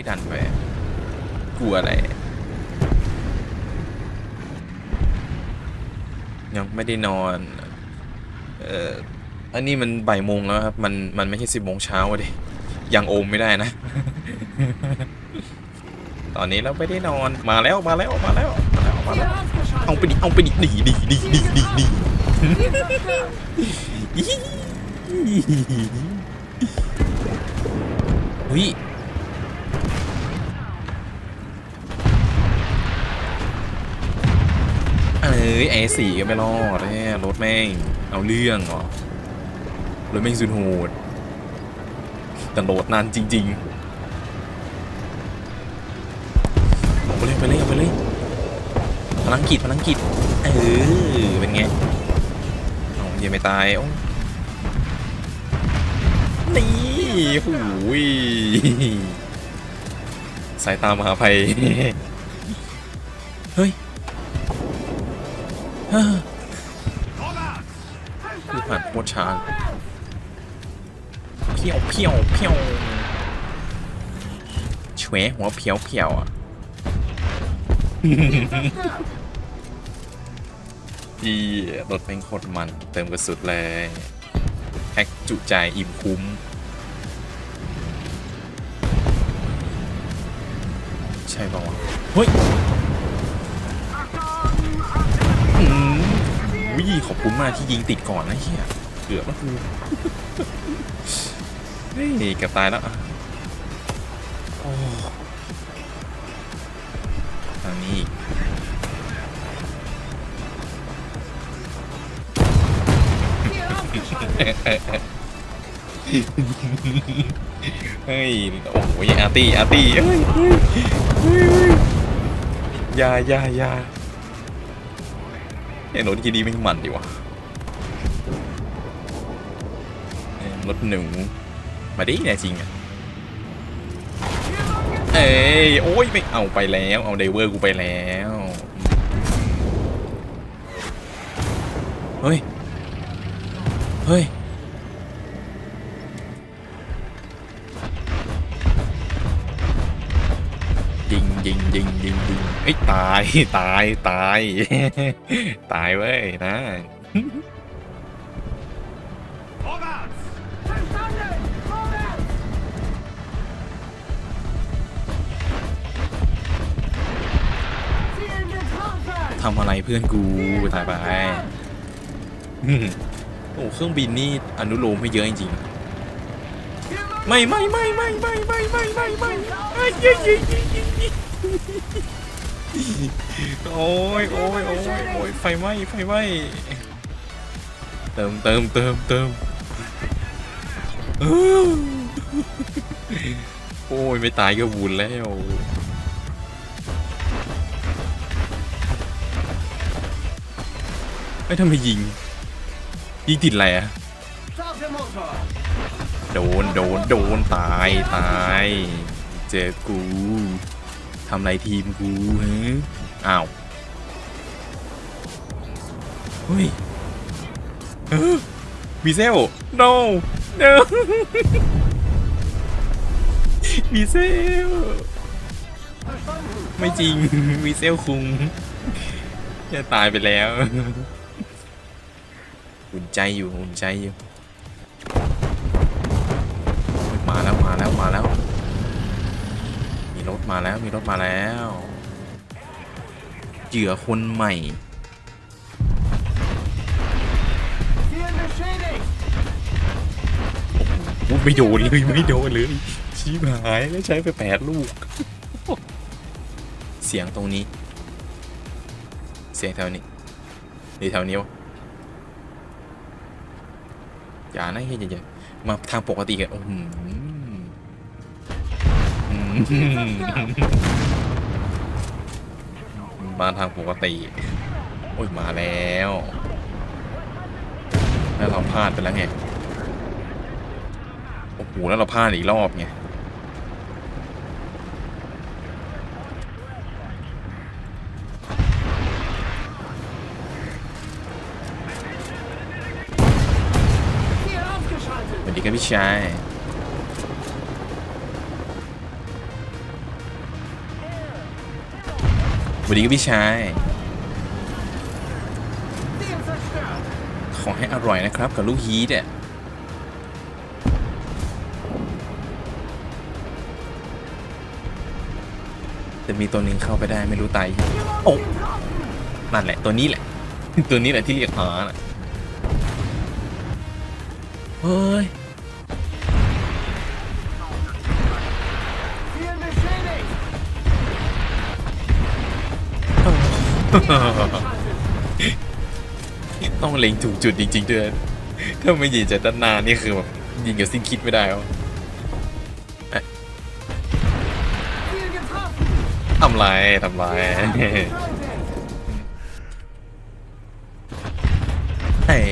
ไม่ดันไปกลัวอะไร ยังไม่ได้นอน เอ่อ อันนี้มันบ่ายโมงแล้วครับ มัน มันไม่ใช่สิบโมงเช้าดิ ยังโอมไม่ได้นะ ตอนนี้เราไม่ได้นอน มาแล้ว มาแล้ว มาแล้ว มาแล้ว มาแล้ว เอาไปดิ เอาไปดิดีดีดีดีดีดีเฮ้ย เอ้ยไอ้สี่ก็ไม่รอดแน่รถแม่ง เอาเรื่องเหรอ รถแม่งสุดโหดแต่โหลดนานจริงๆเอาไปเลยไปเลยเอาไปเลยพลังกิจพลังกิจเออเป็นไงเอาเหี้ยังไม่ตายโอ้นี่หูยสายตามหาภัย เฮ้ย คือผ่านโคตรช้าเพียวเพียวเพียวเฉวหัวเพียวเพียวอะที่รถเป็นโคตรมัน เติมกระสุดเลยแพ็กจุใจอิ่มคุ้ม ใช่ป่าวเฮ้ย วิขอบคุณมากที่ยิงติดก่อนนะเฮียเกือบแล้วกูเฮ้ยเกือบตายแล้วอะโอ้ทางนี้อีกเฮ้ย โอ้โหยอาร์ตี้อาร์ตี้เฮ้ยเฮ้ยเฮ้ยเฮ้ยอยาอยาอยา ไอ้รถกีดีไม่มันดีวะรถหนูมาดิแน่จริงอะเอ้ยโอ้ยไม่เอาไปแล้ว เอาไดเวอร์กูไปแล้ว เฮ้ย เฮ้ย ยิงยิงยิงยิงยิงเอ้ตายตายตาย ตายเว้ยนะทำอะไรเพื่อนกูตายไปโอ้เครื่องบินนี่อนุโลมไม่เยอะจริงๆไม่ไม่ไม่ไม่ไม่ไม่ไม่ไม่ไม่เอ้ โอ้ยโอ้ยโอ้ยโอ้ยไฟไหม้ไฟไหม้เติมเติมเติมเติมโอ้ยไม่ตายก็บุญแล้วเอ้ทำไมยิง ยิงติดอะไรอะโดนโดนโดนตายตาย เจอกู ทำไรทีมกูฮะอ้าวเฮ้ยมีเซล no no มีเซล ไม่จริง มีเซลคุงจะตายไปแล้ว อุ่นใจอยู่ อุ่นใจอยู่ ถมาแล้วมีรถมาแล้วเหยื่อคนใหม่ไม่โดนเลยไม่โดนเลยชี้หายแล้วใช้ไปแปดลูก เสียงตรงนี้ เสียงแถวนี้หรือแถวนี้วะอย่านะเฮียอย่าๆมาทางปกติกันโอ้โห มาทางปกติ โอ้ยมาแล้ว แล้วเราพลาดไปแล้วไง โอ้โห แล้วเราพลาดอีกรอบไง สวัสดีครับพี่ชาย วัสดีครับพี่ชาย ขอให้อร่อยนะครับกับลูกฮีทเนี่ยจะมีตัวนึงเข้าไปได้ไม่รู้ตายโอ้นั่นแหละตัวนี้แหละ ตัวนี้แหละที่เรียกหาน่ะเฮ้ย ต้องเล็งถูกจุดจริงๆด้วยถ้าไม่ยิงจากด้านหน้านี่คือแบบยิงกับสิ้นคิดไม่ได้หรอเอ๊ะทำไรทำไรเฮ้ย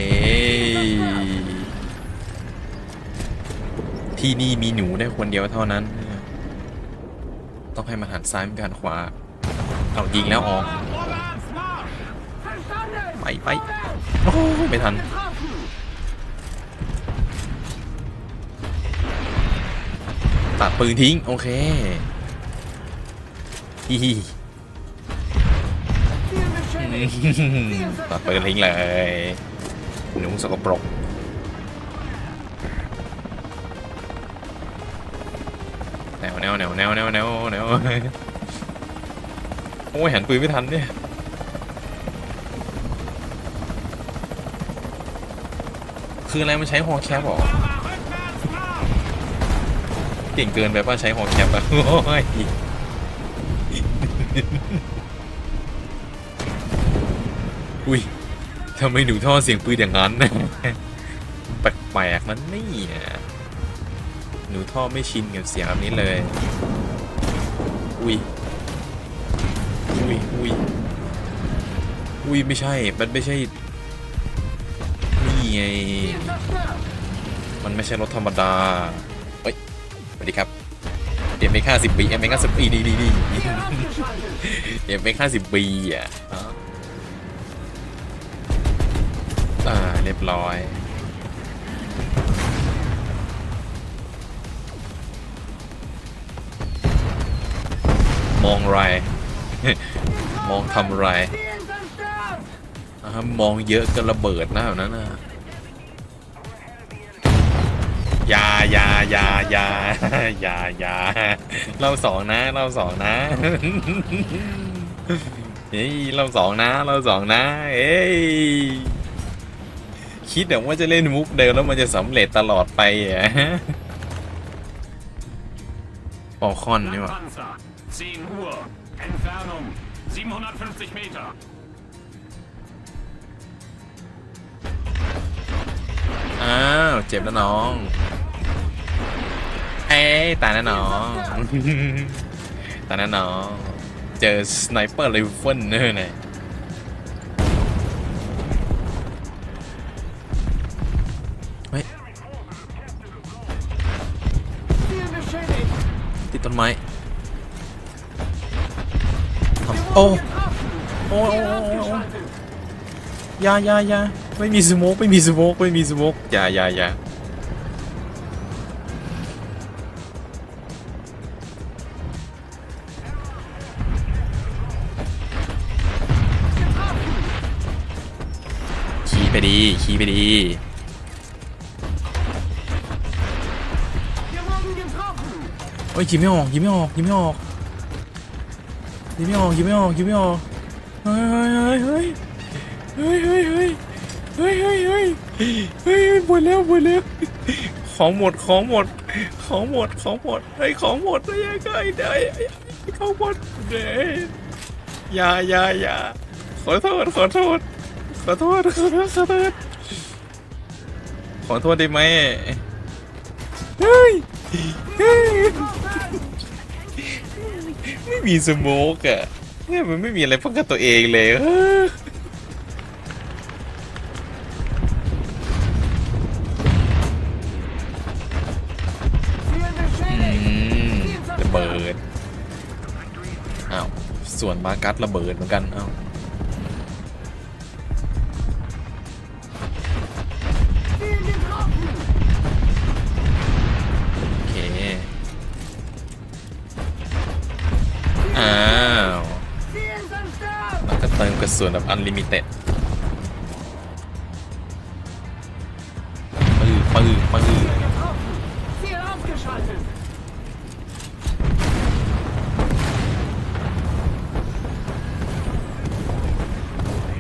ที่นี่มีหนูได้คนเดียวเท่านั้น ต้องให้มันหันซ้ายเป็นการขวา เอายิงแล้วออก ไปไปโอ้ไม่ทันตัดปืนทิ้ง โอเคฮิฮิตัดปืนทิ้งเลย หนุ่มสกปรกแนวแนวแนวแนวแนวแนวแนวโอ้ยหันปืนไม่ทันเนี่ย คืออะไรมันใช้ฮอแคปหรอเก่งเกินไปป่ะใช้ฮอแคปอะโอ้ยอุ้ยทำไมหนูท่อเสียงปืนอย่างนั้นแปลกๆนั้นนี่ยหนูท่อไม่ชินกับเสียงแบบนี้เลย อุ้ย อุ้ย อุ้ย อุ้ย ไม่ใช่ มันไม่ใช่ ไง มันไม่ใช่รถธรรมดา เฮ้ย สวัสดีครับเอ็มเอ็กห้าสิบปีเอ็มเอ็กห้าสิบปีดีดีดีเอ็มเอ็กห้าสิบปีอะอ๋ออ่า เรียบร้อยมองไร มองทำไรอ่ามองเยอะก็ระเบิดนะแบบนั้นนะ ยาอยาอยาอยาอยาอยาเราสองนะเราสองนะเฮ้ยเราสองนะเราสองนะ เอ้ยคิดแต่ว่าจะเล่นมุกเดิมแล้วมันจะสำเร็จตลอดไปอะปอคอนนี่หว่า Panzer, 10 Uhr. Entfernung 750 Meter. อ้าว เจ็บแล้วน้อง เอ้ยตายแล้วน้องตายแล้วน้องเจอสไนเปอร์ไรเฟิลเนอร์เนี่ยเฮ้ยติดต้นไม้ทำโอ้โอ้โอ้โอ้โอ้โอ้อยาอยาอยาไม่มีสโมกไม่มีสโมกไม่มีสโมกอย่าอย่าอย่า ขี่ไปดีขี่ไปดีเฮ้ยยิงไม่ออกยิงไม่ออกยิงไม่ออกยิงไม่ออกยิงไม่ออกยิงไม่ออกเฮ้ยเฮ้ยเฮ้ยเฮ้ยเฮ้ยเฮ้ยเฮ้ยเฮ้ยเฮ้ยหมดแล้วหมดแล้วของหมดของหมดของหมดของหมดเฮ้ยของหมดเลยยังไงได้ของหมดเด้ยาอย่าอย่าขอโทษขอโทษ ขอโทษขอโทษขอโทษขอโทษได้ไหมเฮ้ยเฮ้ยไม่มีสโมกอะเนี่ยมันไม่มีอะไรป้องกันตัวเองเลยเอออืมระเบิด อ้าว ส่วนบากัสระเบิดเหมือนกัน อ้าว เติมกระสุนแบบอันลิมิเต็ดปื้อปื้อปื้อ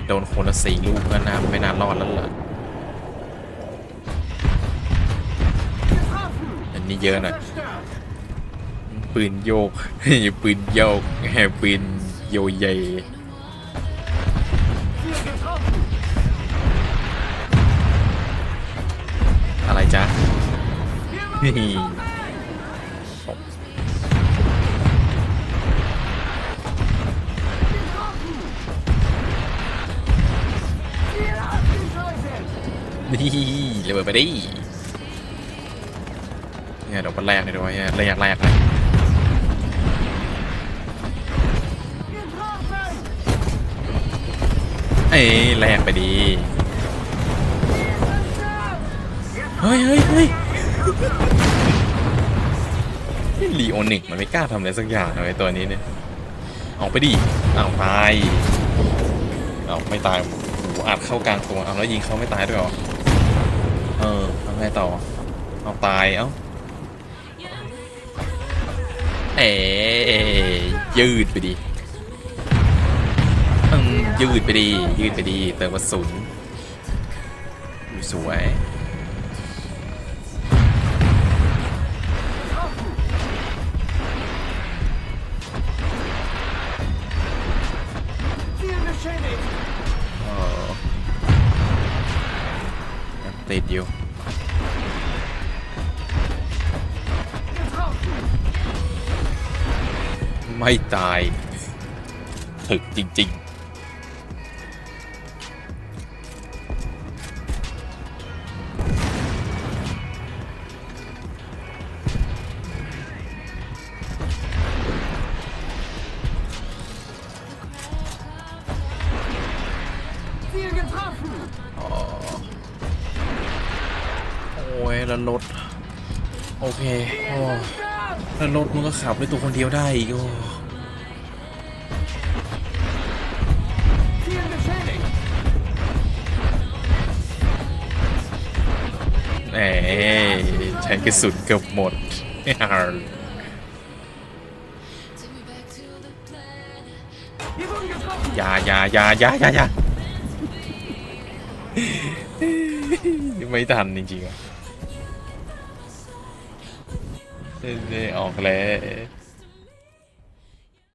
โดนคนละสี่ลูกก็น่าไม่น่ารอดแล้วล่ะอันนี้เยอะหน่อยปืนโยกปืนโยกแฮปืนโยเย นี่นี่ระเบิดไปดิเนี่ยเดี๋ยวมันแรกเลยด้วยเนี่ยแรกแรกเลยเอ้ยแรกไปดี เฮ้ยเฮ้ยเฮ้ย ลีโอนิกมันไม่กล้าทำอะไรสักอย่างเลยตัวนี้เนี่ยเอาไปดิเอาตายเอาไม่ตายโอ้โหอัดเข้ากลางตัวเอาแล้วยิงเขาไม่ตายด้วยหรอเออเอาไงต่อเอาตายเอ้าเอ๋ยืดไปดิยืดไปดียืดไปดีเติมกระสุนสวย ติดอยู่ ไม่ตาย ถึกจริง ๆ แล้วรถ โอเคโอ้แล้วรถมันก็ขับด้วยตัวคนเดียวได้อีกโอ้ Ziel beschädigt! แหมใช้กระสุนเกือบหมดอย่าอย่าอย่าอย่าอย่าอย่าไม่ทันจริงๆอะ เอ้ออกแล้ว